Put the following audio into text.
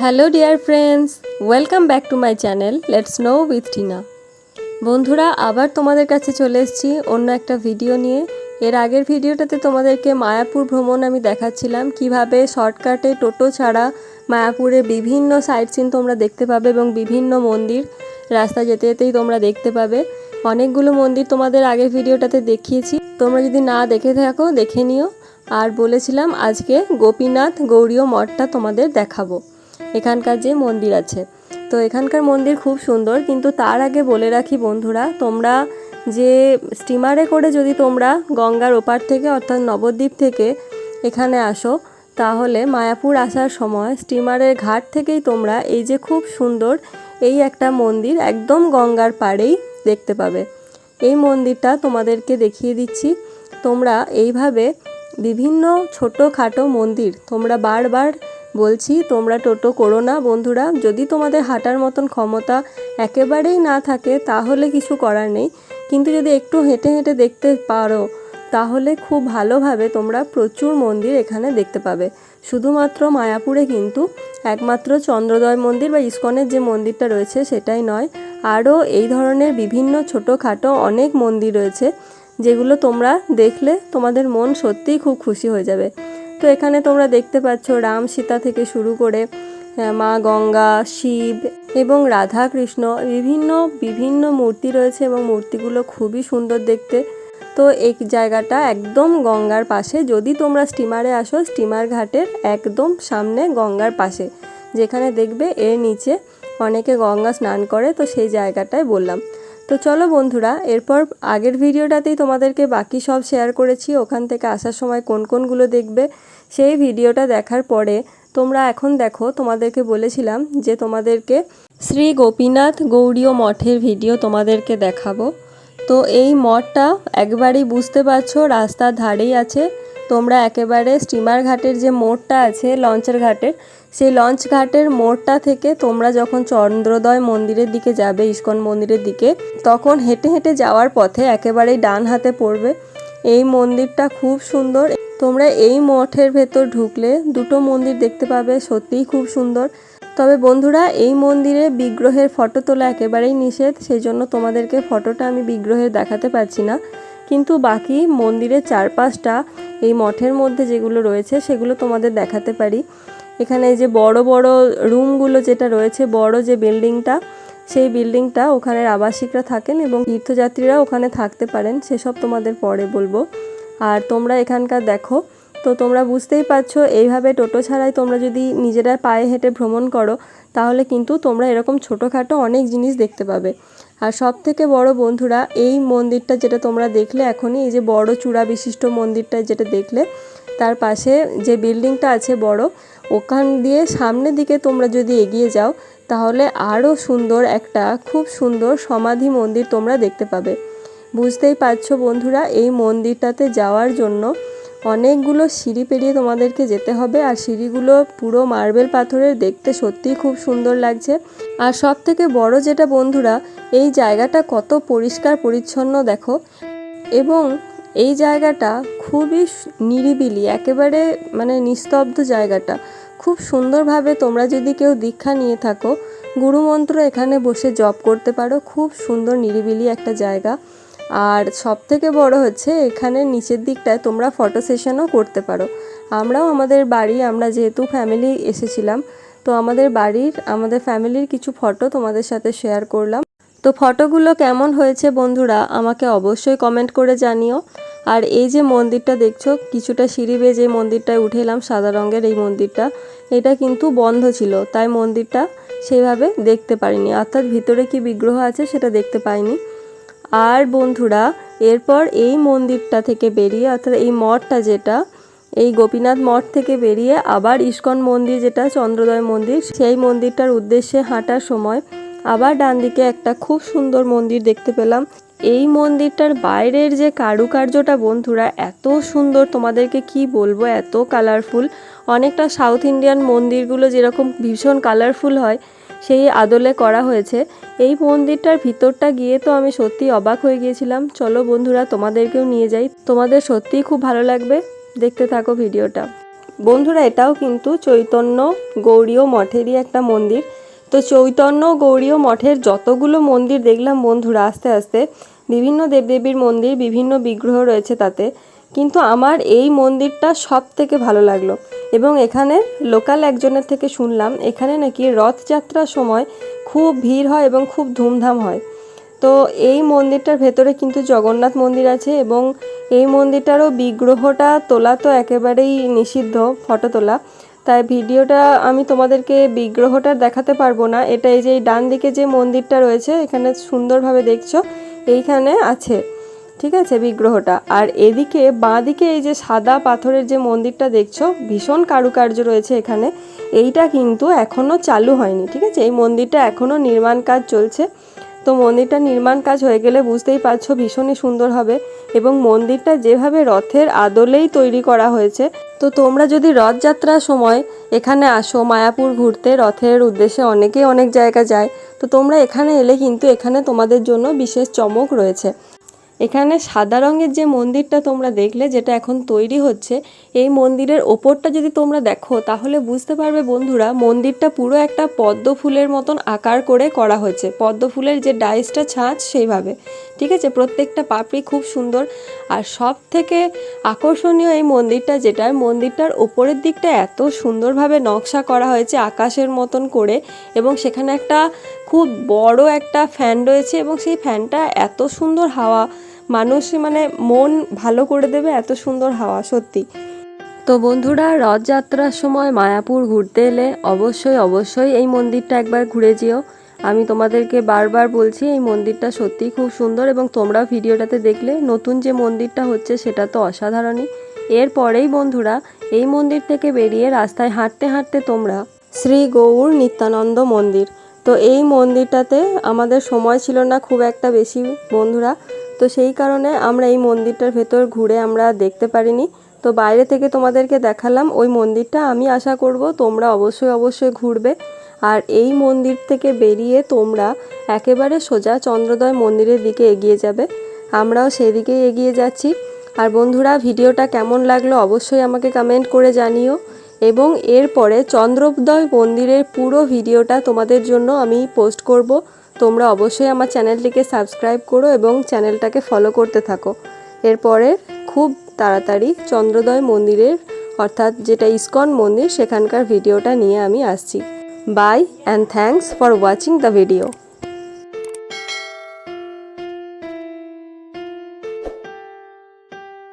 Hello dear friends welcome back to my channel let's know with Tina বন্ধুরা, আবার তোমাদের কাছে চলে এসেছি অন্য একটা ভিডিও নিয়ে। এর আগের ভিডিওটাতে তোমাদেরকে মায়াপুর ভ্রমণ আমি দেখাচ্ছিলাম। কীভাবে শর্টকাটে টোটো ছাড়া মায়াপুরে বিভিন্ন সাইট সিন তোমরা দেখতে পাবে এবং বিভিন্ন মন্দির, রাস্তা যেতে যেতেই তোমরা দেখতে পাবে। অনেকগুলো মন্দির তোমাদের আগের ভিডিওটাতে দেখিয়েছি। তোমরা যদি না দেখে থাকো, দেখে নিও। আর বলেছিলাম আজকে গোপীনাথ গৌরীয় মঠটা তোমাদের দেখাবো। এখানকার যে মন্দির আছে। তো এখানকার মন্দির খুব সুন্দর, কিন্তু তার আগে বলে রাখি বন্ধুরা, তোমরা যে স্টিমারে করে যদি তোমরা গঙ্গার ওপার থেকে অর্থাৎ নবদ্বীপ থেকে এখানে আসো, তাহলে মায়াপুর আসার সময় স্টিমারের ঘাট থেকেই তোমরা এই যে খুব সুন্দর এই একটা মন্দির একদম গঙ্গার পাড়েই দেখতে পাবে। এই মন্দিরটা তোমাদেরকে দেখিয়ে দিচ্ছি। তোমরা এইভাবে বিভিন্ন ছোটোখাটো মন্দির তোমরা বারবার বলছি, তোমরা টোটো করো না বন্ধুরা। যদি তোমাদের হাঁটার মতন ক্ষমতা একেবারেই না থাকে, তাহলে কিছু করার নেই। কিন্তু যদি একটু হেঁটে হেঁটে দেখতে পারো, তাহলে খুব ভালোভাবে তোমরা প্রচুর মন্দির এখানে দেখতে পাবে। শুধুমাত্র মায়াপুরে কিন্তু একমাত্র চন্দ্রোদয় মন্দির বা ইস্কনের যে মন্দিরটা রয়েছে সেটাই নয়, আরও এই ধরনের বিভিন্ন ছোটোখাটো অনেক মন্দির রয়েছে, যেগুলো তোমরা দেখলে তোমাদের মন সত্যিই খুব খুশি হয়ে যাবে। তো এখানে তোমরা দেখতে পাচ্ছ রাম সীতা থেকে শুরু করে মা গঙ্গা, শিব এবং রাধা কৃষ্ণ বিভিন্ন বিভিন্ন মূর্তি রয়েছে এবং মূর্তিগুলো খুবই সুন্দর দেখতে। তো এই জায়গাটা একদম গঙ্গার পাশে। যদি তোমরা স্টিমারে আসো, স্টিমার ঘাটের একদম সামনে গঙ্গার পাশে, যেখানে দেখবে এর নিচে অনেকে গঙ্গা স্নান করে। তো সেই জায়গাটায় বললাম। তো চলো বন্ধুরা, এরপর আগের ভিডিওটাতেই তোমাদেরকে বাকি সব শেয়ার করেছি, ওখান থেকে আসার সময় কোন কোনগুলো দেখবে, সেই ভিডিওটা দেখার পরে তোমরা এখন দেখো, তোমাদেরকে বলেছিলাম যে তোমাদেরকে শ্রী গোপীনাথ গৌড়ীয় মঠের ভিডিও তোমাদেরকে দেখাবো। তো এই মঠটা একবারেই বুঝতে পারছ, রাস্তার ধারেই আছে। তোমরা একেবারে স্টিমার ঘাটের যে মোড়টা আছে, লঞ্চের ঘাটের, সেই লঞ্চ ঘাটের মোড়টা থেকে তোমরা যখন চন্দ্রোদয় মন্দিরের দিকে যাবে, ইস্কন মন্দিরের দিকে, তখন হেঁটে হেঁটে যাওয়ার পথে একেবারেই ডান হাতে পড়বে। এই মন্দিরটা খুব সুন্দর। তোমরা এই মঠের ভেতর ঢুকলে দুটো মন্দির দেখতে পাবে, সত্যিই খুব সুন্দর। তবে বন্ধুরা, এই মন্দিরে বিগ্রহের ফটো তোলা একেবারেই নিষেধ। সেই জন্য তোমাদেরকে ফটোটা আমি বিগ্রহের দেখাতে পারছি না। কিন্তু বাকি মন্দিরের চারপাশটা এই মঠের মধ্যে যেগুলো রয়েছে সেগুলো তোমাদের দেখাতে পারি। এখানে যে বড় বড় রুমগুলো যেটা রয়েছে, বড় যে বিল্ডিংটা, সেই বিল্ডিংটা ওখানের আবাসিকরা থাকেন এবং তীর্থযাত্রীরা ওখানে থাকতে পারেন, সেসব তোমাদের পরে বলব। আর তোমরা এখানকার দেখো, তো তোমরা বুঝতেই পারছ এইভাবে টোটো ছাড়াই তোমরা যদি নিজেরা পায়ে হেঁটে ভ্রমণ করো, তাহলে কিন্তু তোমরা এরকম ছোটোখাটো অনেক জিনিস দেখতে পাবে। আর সব থেকে বড় বন্ধুরা, এই মন্দিরটা যেটা তোমরা দেখলে এখনই, এই যে বড় চূড়া বিশিষ্ট মন্দিরটা যেটা দেখলে, তার পাশে যে বিল্ডিংটা আছে বড়, ওখান দিয়ে সামনের দিকে তোমরা যদি এগিয়ে যাও, তাহলে আরও সুন্দর একটা, খুব সুন্দর সমাধি মন্দির তোমরা দেখতে পাবে। বুঝতেই পারছ বন্ধুরা, এই মন্দিরটাতে যাওয়ার জন্য অনেকগুলো সিঁড়ি পেরিয়ে তোমাদেরকে যেতে হবে, আর সিঁড়িগুলো পুরো মার্বেল পাথরের, দেখতে সত্যিই খুব সুন্দর লাগছে। আর সব থেকে বড় যেটা বন্ধুরা, এই জায়গাটা কত পরিষ্কার পরিচ্ছন্ন দেখো। এবং এই জায়গাটা খুবই নিরিবিলি, একেবারে মানে নিস্তব্ধ জায়গাটা। খুব সুন্দরভাবে তোমরা যদি কেউ দীক্ষা নিয়ে থাকো, গুরুমন্ত্র এখানে বসে জপ করতে পারো। খুব সুন্দর নিরিবিলি একটা জায়গা। আর সব থেকে বড় হচ্ছে এখানে নিচের দিকটায় তোমরা ফটো সেশনও করতে পারো। আমরাও আমাদের বাড়ি, আমরা যেহেতু ফ্যামিলি এসেছিলাম, তো আমাদের বাড়ির, আমাদের ফ্যামিলির কিছু ফটো তোমাদের সাথে শেয়ার করলাম। তো ফটোগুলো কেমন হয়েছে বন্ধুরা, আমাকে অবশ্যই কমেন্ট করে জানিও। আর এই যে মন্দিরটা দেখছ, কিছুটা সিঁড়ি বেয়ে যে মন্দিরটায় উঠে এলাম সাদা রঙের এই মন্দিরটা। এটা কিন্তু বন্ধ ছিল, তাই মন্দিরটা সেইভাবে দেখতে পারিনি। অর্থাৎ ভিতরে কি বিগ্রহ আছে সেটা দেখতে পাইনি। আর বন্ধুরা, এরপর এই মন্দিরটা থেকে বেরিয়ে, অর্থাৎ এই মঠটা যেটা, এই গোপীনাথ মঠ থেকে বেরিয়ে আবার ইস্কন মন্দির যেটা, চন্দ্রোদয় মন্দির, সেই মন্দিরটার উদ্দেশ্যে হাঁটার সময় আবার ডান দিকে একটা খুব সুন্দর মন্দির দেখতে পেলাম। এই মন্দিরটার বাইরের যে কারুকার্যটা বন্ধুরা, এত সুন্দর, তোমাদেরকে কি বলব, এত কালারফুল অনেকটা সাউথ ইন্ডিয়ান মন্দিরগুলো যেরকম ভীষণ কালারফুল হয় সেই আদলে করা হয়েছে। এই মন্দিরটার ভিতরটা গিয়ে তো আমি সত্যি অবাক হয়ে গিয়েছিলাম। চলো বন্ধুরা, তোমাদেরকেও নিয়ে যাই। তোমাদের সত্যিই খুব ভালো লাগবে দেখতে থাকো ভিডিওটা। বন্ধুরা, এটাও কিন্তু চৈতন্য গৌরীয় মঠেরই একটা মন্দির। তো চৈতন্য গৌরীয় মঠের যতগুলো মন্দির দেখলাম বন্ধুরা, আস্তে আস্তে বিভিন্ন দেবদেবীর মন্দির, বিভিন্ন বিগ্রহ রয়েছে তাতে। কিন্তু আমার এই মন্দিরটা সব থেকে ভালো লাগল। এবং এখানে লোকাল একজনের থেকে শুনলাম, এখানে নাকি রথযাত্রার সময় খুব ভিড় হয় এবং খুব ধুমধাম হয়। তো এই মন্দিরটার ভেতরে কিন্তু জগন্নাথ মন্দির আছে এবং এই মন্দিরটারও বিগ্রহটা তোলা তো একেবারেই নিষিদ্ধ, ফটো তোলা। তাই ভিডিওটা আমি তোমাদেরকে বিগ্রহটা দেখাতে পারব না। এটা এই যে ডান দিকে যে মন্দিরটা রয়েছে, এখানে সুন্দরভাবে দেখছ, এইখানে আছে। ঠিক আছে, বিগ্রহটা। আর এদিকে বাঁ দিকে এই যে সাদা পাথরের যে মন্দিরটা দেখছ, ভীষণ কারুকার্য রয়েছে এখানে। এইটা কিন্তু এখনও চালু হয়নি, ঠিক আছে? এই মন্দিরটা এখনও নির্মাণ কাজ চলছে। তো মন্দিরটা নির্মাণ কাজ হয়ে গেলে বুঝতেই পারছ ভীষণই সুন্দর হবে এবং মন্দিরটা যেভাবে রথের আদলেই তৈরি করা হয়েছে। তো তোমরা যদি রথযাত্রার সময় এখানে আসো, মায়াপুর ঘুরতে, রথের উদ্দেশ্যে অনেকেই অনেক জায়গা যায়, তো তোমরা এখানে এলে কিন্তু এখানে তোমাদের জন্য বিশেষ চমক রয়েছে। এখানে সাদা রঙের যে মন্দিরটা তোমরা দেখলে, যেটা এখন তৈরি হচ্ছে, এই মন্দিরের ওপরটা যদি তোমরা দেখো, তাহলে বুঝতে পারবে বন্ধুরা, মন্দিরটা পুরো একটা পদ্ম ফুলের মতন আকার করে করা হয়েছে। পদ্ম ফুলের যে ডাইসটা ছাঁচ, সেইভাবে। ঠিক আছে? প্রত্যেকটা পাপড়ি খুব সুন্দর। আর সব থেকে আকর্ষণীয় এই মন্দিরটা যেটা, মন্দিরটার ওপরের দিকটা এত সুন্দরভাবে নকশা করা হয়েছে, আকাশের মতন করে, এবং সেখানে একটা খুব বড় একটা ফ্যান রয়েছে এবং সেই ফ্যানটা এত সুন্দর হাওয়া, মানুষ মানে মন ভালো করে দেবে এত সুন্দর হাওয়া, সত্যি। তো বন্ধুরা, রথযাত্রার সময় মায়াপুর ঘুরতে এলে অবশ্যই অবশ্যই এই মন্দিরটা একবার ঘুরে যেও। আমি তোমাদেরকে বারবার বলছি, এই মন্দিরটা সত্যিই খুব সুন্দর এবং তোমরা ভিডিওটাতে দেখলে নতুন যে মন্দিরটা হচ্ছে সেটা তো অসাধারণই। এরপরেই বন্ধুরা, এই মন্দির থেকে বেরিয়ে রাস্তায় হাঁটতে হাঁটতে তোমরা শ্রী গৌর নিত্যানন্দ মন্দির। তো এই মন্দিরটাতে আমাদের সময় ছিল না খুব একটা বেশি, বন্ধুরা। তো সেই কারণে আমরা এই মন্দিরটার ভেতর ঘুরে আমরা দেখতে পারিনি। তো বাইরে থেকে তোমাদেরকে দেখালাম, ওই মন্দিরটা আমি আশা করব তোমরা অবশ্যই অবশ্যই ঘুরবে। আর এই মন্দির থেকে বেরিয়ে তোমরা একেবারে সোজা চন্দ্রোদয় মন্দিরের দিকে এগিয়ে যাবে। আমরাও সেদিকেই এগিয়ে যাচ্ছি। আর বন্ধুরা, ভিডিওটা কেমন লাগল অবশ্যই আমাকে কমেন্ট করে জানিও। এবং এরপরে চন্দ্রোদয় মন্দিরের পুরো ভিডিওটা তোমাদের জন্য আমি পোস্ট করব। তোমরা অবশ্যই আমার চ্যানেলটিকে সাবস্ক্রাইব করো এবং চ্যানেলটাকে ফলো করতে থাকো। এরপরে খুব তাড়াতাড়ি চন্দ্রোদয় মন্দিরের, অর্থাৎ যেটা ইস্কন মন্দির, সেখানকার ভিডিওটা নিয়ে আমি আসছি। Bye and thanks for watching the video